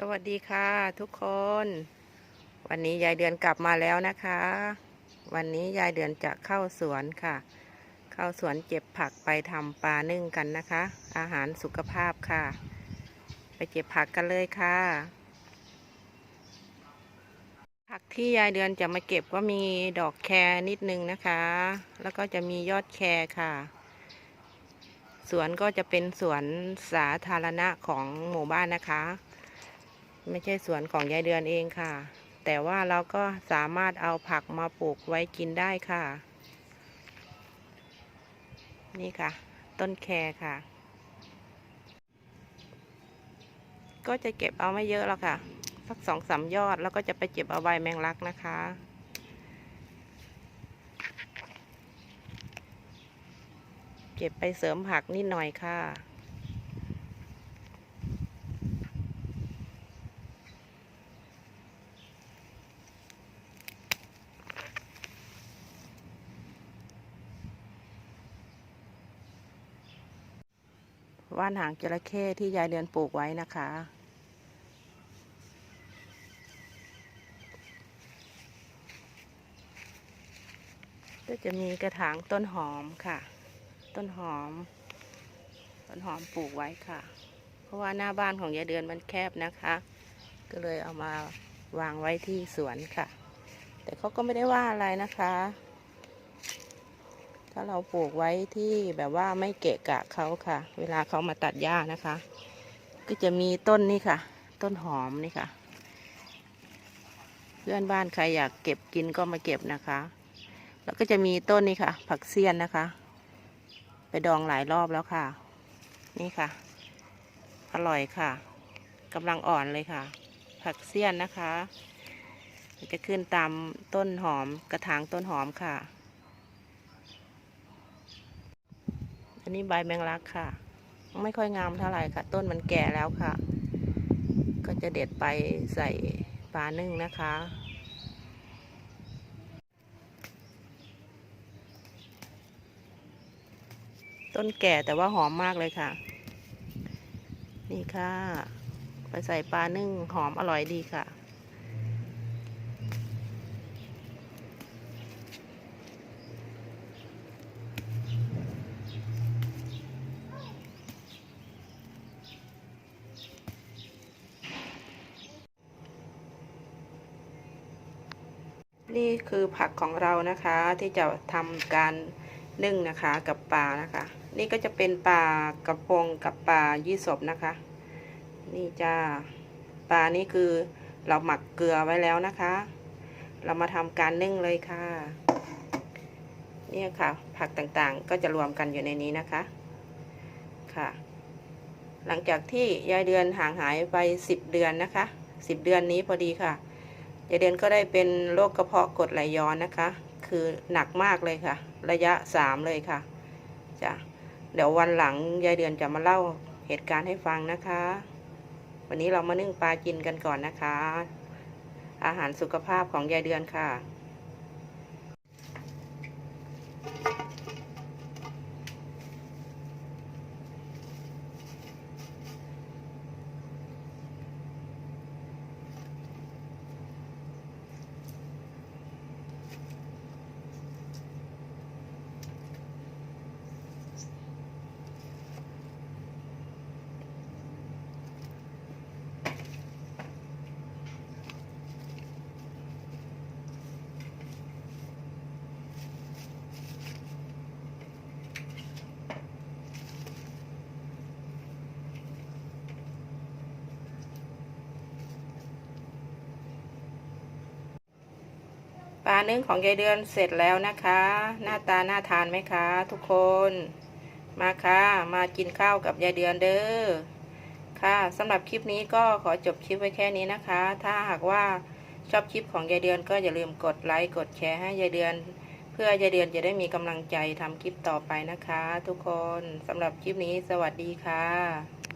สวัสดีค่ะ ทุกคน วันนี้ยายเดือนกลับมาแล้วนะคะ วันนี้ยายเดือนจะเข้าสวนค่ะ เข้าสวนเก็บผักไปทำปลานึ่งกันนะคะ อาหารสุขภาพค่ะ ไปเก็บผักกันเลยค่ะ ผักที่ยายเดือนจะมาเก็บก็มีดอกแครนิดนึงนะคะ แล้วก็จะมียอดแครค่ะสวนก็จะเป็นสวนสาธารณะของหมู่บ้านนะคะ ไม่ใช่สวนของยายเดือนเองค่ะ แต่ว่าเราก็สามารถเอาผักมาปลูกไว้กินได้ค่ะ นี่ค่ะ ต้นแครค่ะ ก็จะเก็บเอาไม่เยอะแล้วค่ะ สักสองสามยอดแล้วก็จะไปเก็บเอาใบแมงลักนะคะเก็บไปเสริมผักนิดหน่อยค่ะ ว่านหางจระเข้ที่ยายเดือนปลูกไว้นะคะ ก็จะมีกระถางต้นหอมค่ะ ต้นหอม ต้นหอมปลูกไว้ค่ะ เพราะว่าหน้าบ้านของยายเดือนมันแคบนะคะ ก็เลยเอามาวางไว้ที่สวนค่ะ แต่เขาก็ไม่ได้ว่าอะไรนะคะ ถ้าเราปลูกไว้ที่แบบว่าไม่เกะกะเขาค่ะ เวลาเขามาตัดหญ้านะคะ ก็จะมีต้นนี่ค่ะ ต้นหอมนี่ค่ะ เพื่อนบ้านใครอยากเก็บกินก็มาเก็บนะคะ แล้วก็จะมีต้นนี่ค่ะ ผักเสี้ยนนะคะ ไปดองหลายรอบแล้วค่ะ นี่ค่ะ อร่อยค่ะกำลังอ่อนเลยค่ะ ผักเสี้ยนนะคะจะขึ้นตามต้นหอมกระถางต้นหอมค่ะ อันนี้ใบแมงลักค่ะ ไม่ค่อยงามเท่าไหร่ค่ะ ต้นมันแก่แล้วค่ะ ก็จะเด็ดไปใส่ปลานึ่งนะคะ ต้นแก่แต่ว่าหอมมากเลยค่ะ นี่ค่ะ ไปใส่ปลานึ่งหอมอร่อยดีค่ะ นี่คือผักของเรานะคะที่จะทำการนึ่งนะคะกับปลานะคะ นี่ก็จะเป็นปลากระพงกับปลายี่สบนะคะ นี่จ้าปลานี่คือเราหมักเกลือไว้แล้วนะคะ เรามาทำการนึ่งเลยค่ะ เนี่ยค่ะ ผักต่างๆก็จะรวมกันอยู่ในนี้นะคะค่ะ หลังจากที่ยายเดือนห่างหายไปสิบเดือนนะคะสิบเดือนนี้พอดีค่ะ ยายเดือนก็ได้เป็นโรคกระเพาะกดไหลย้อนนะคะ คือหนักมากเลยค่ะ ระยะสามเลยค่ะจ้ะเดี๋ยววันหลังยายเดือนจะมาเล่าเหตุการณ์ให้ฟังนะคะ วันนี้เรามานึ่งปลากินกันก่อนนะคะ อาหารสุขภาพของยายเดือนค่ะ ปลานึ่งของยายเดือนเสร็จแล้วนะคะ หน้าตาน่าทานไหมคะ ทุกคนมาค่ะมากินข้าวกับยายเดือนเด้อค่ะสำหรับคลิปนี้ก็ขอจบคลิปไว้แค่นี้นะคะ ถ้าหากว่าชอบคลิปของยายเดือนก็อย่าลืมกดไลค์กดแชร์ให้ยายเดือน เพื่อยายเดือนจะได้มีกำลังใจทำคลิปต่อไปนะคะ ทุกคนสำหรับคลิปนี้สวัสดีค่ะ